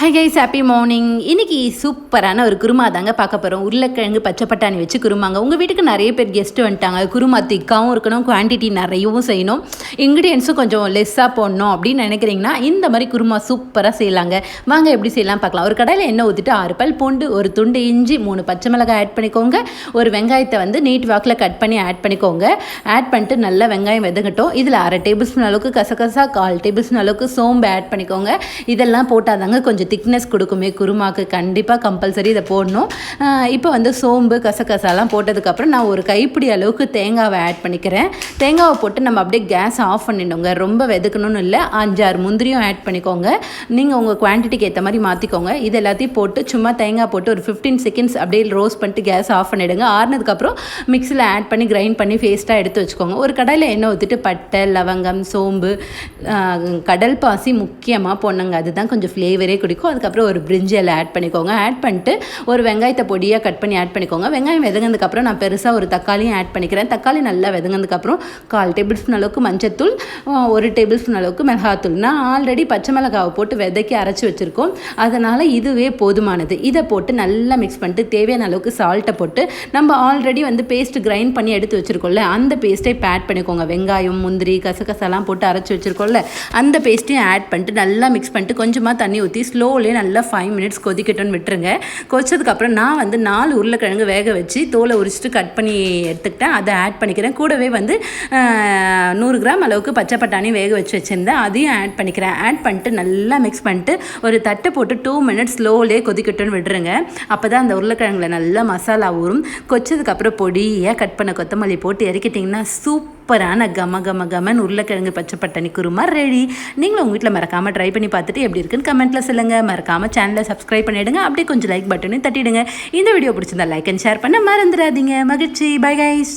Hi guys happy morning இன்றைக்கி சூப்பரான ஒரு குருமா தாங்க பார்க்க போகிறோம் உருளைக்கிழங்கு பச்சை பட்டாணி வச்சு குருமாங்க. உங்கள் வீட்டுக்கு நிறைய பேர் கெஸ்ட்டு வந்துட்டாங்க. குருமா திக்காவும் இருக்கணும் குவான்டிட்டி நிறையவும் செய்யணும். இன்க்ரீடியன்ஸும் கொஞ்சம் லெஸ்ஸாக போடணும் அப்படின்னு நினைக்கிறீங்கன்னா இந்த மாதிரி குருமா சூப்பராக செய்யலாங்க. வாங்க எப்படி செய்யலாம் பார்க்கலாம். ஒரு கடையில் எண்ணெய் ஊற்றிட்டு ஆறு பல் பூண்டு ஒரு துண்டு இஞ்சி மூணு பச்சை மிளகாய் ஆட் பண்ணிக்கோங்க. ஒரு வெங்காயத்தை வந்து நீட் வாக்கில் கட் பண்ணி ஆட் பண்ணிக்கோங்க. ஆட் பண்ணிட்டு நல்லா வெங்காயம் வெதங்கட்டும் இதில் அரை டேபிள் ஸ்பூன் அளவுக்கு கசகசா கால் டேபிள் ஸ்பூன் அளவுக்கு சோம்பு ஆட் பண்ணிக்கோங்க. இதெல்லாம் போட்டாதாங்க கொஞ்சம் திக்னஸ் கொடுக்குமே குருமாக்கு கண்டிப்பாக கம்பல்சரி இதை போடணும். இப்போ வந்து சோம்பு கசகசாலாம் போட்டதுக்கப்புறம் நான் ஒரு கைப்பிடி அளவுக்கு தேங்காவை ஆட் பண்ணிக்கிறேன். தேங்காவை போட்டு நம்ம அப்படியே கேஸ் ஆஃப் பண்ணிடணுங்க ரொம்ப வெதுக்கணும்னு இல்லை. அஞ்சாறு முந்திரியும் ஆட் பண்ணிக்கோங்க. நீங்கள் உங்கள் குவான்டிட்டிக்கு ஏற்ற மாதிரி மாற்றிக்கோங்க இது எல்லாத்தையும் போட்டு சும்மா தேங்காய் போட்டு ஒரு ஃபிஃப்டீன் செகண்ட்ஸ் அப்படியே ரோஸ்ட் பண்ணிட்டு கேஸ் ஆஃப் பண்ணிவிடுங்க ஆறுனதுக்கப்புறம் மிக்சியில் ஆட் பண்ணி கிரைண்ட் பண்ணி ஃபேஸ்ட்டாக எடுத்து வச்சுக்கோங்க. ஒரு கடையில் எண்ணெய் ஊற்றிட்டு பட்டை லவங்கம் சோம்பு கடல் பாசி முக்கியமாக போடணுங்க. அதுதான் கொஞ்சம் ஃப்ளேவரே குடிக்கும். அதுக்கப்புறம் ஒரு பிரிஞ்சில் ஆட் பண்ணிக்கோங்க. ஆட் பண்ணிட்டு ஒரு வெங்காயத்தை பொடியாக கட் பண்ணி ஆட் பண்ணிக்கோங்க. வெங்காயம் வெதங்கினதுக்கப்புறம் நான் பெருசாக ஒரு தக்காளியும் ஆட் பண்ணிக்கிறேன். தக்காளி நல்லா வெதங்கினதுக்கப்புறம் கால் டேபிள் ஸ்பூன் அளவுக்கு மஞ்சத்தூள் ஒரு டேபிள் ஸ்பூன் அளவுக்கு மிளகாத்தூள். நான் ஆல்ரெடி பச்சை மிளகாவை போட்டு விதைக்கி அரைச்சி வச்சுருக்கோம். அதனால் இதுவே போதுமானது. இதை போட்டு நல்லா மிக்ஸ் பண்ணிட்டு தேவையான அளவுக்கு சால்ட்டை போட்டு நம்ம ஆல்ரெடி வந்து பேஸ்ட் கிரைண்ட் பண்ணி எடுத்து வச்சுருக்கோம்ல அந்த பேஸ்ட்டை இப்போ ஆட் பண்ணிக்கோங்க. வெங்காயம் முந்திரி கசகசெல்லாம் போட்டு அரைச்சி வச்சுருக்கோம்ல அந்த பேஸ்ட்டையும் ஆட் பண்ணிட்டு நல்லா மிக்ஸ் பண்ணிட்டு கொஞ்சமாக தண்ணி ஊற்றி ஸ்லோ ஸ்லோலே நல்லா ஃபைவ் மினிட்ஸ் கொதிக்கட்டும்னு விட்டுருங்க. கொதிச்சதுக்கப்புறம் நான் வந்து நாலு உருளைக்கிழங்கு வேக வச்சு தோலை உரிச்சிட்டு கட் பண்ணி எடுத்துக்கிட்டேன். அதை ஆட் பண்ணிக்கிறேன். கூடவே வந்து நூறு கிராம் அளவுக்கு பச்சை பட்டாணி வேக வச்சு வச்சுருந்தேன். அதையும் ஆட் பண்ணிக்கிறேன். ஆட் பண்ணிட்டு நல்லா மிக்ஸ் பண்ணிட்டு ஒரு தட்டை போட்டு டூ மினிட்ஸ் ஸ்லோலே கொதிக்கட்டும்னு விட்டுருங்க. அப்போ தான் அந்த உருளைக்கிழங்குல நல்லா மசாலா ஊறும். கொச்சதுக்கப்புறம் பொடியாக கட் பண்ண கொத்தமல்லி போட்டு இறக்கிட்டிங்கன்னா சூப்பரான கம கம கமன் உருளைக்கிழங்கு பச்சை பட்டாணி குருமா ரெடி நீங்களும் உங்கள் வீட்டில் மறக்காமல் ட்ரை பண்ணி பார்த்துட்டு எப்படி இருக்குன்னு கமெண்ட்டில் சொல்லுங்கள் மறக்காமல் சேனலை சப்ஸ்கிரைப் பண்ணிவிடுங்க அப்படியே கொஞ்சம் லைக் பட்டனையும் தட்டிடுங்க. இந்த வீடியோ பிடிச்சிருந்தா லைக் அண்ட் ஷேர் பண்ண மறந்துடாதீங்க. மகிழ்ச்சி. Bye guys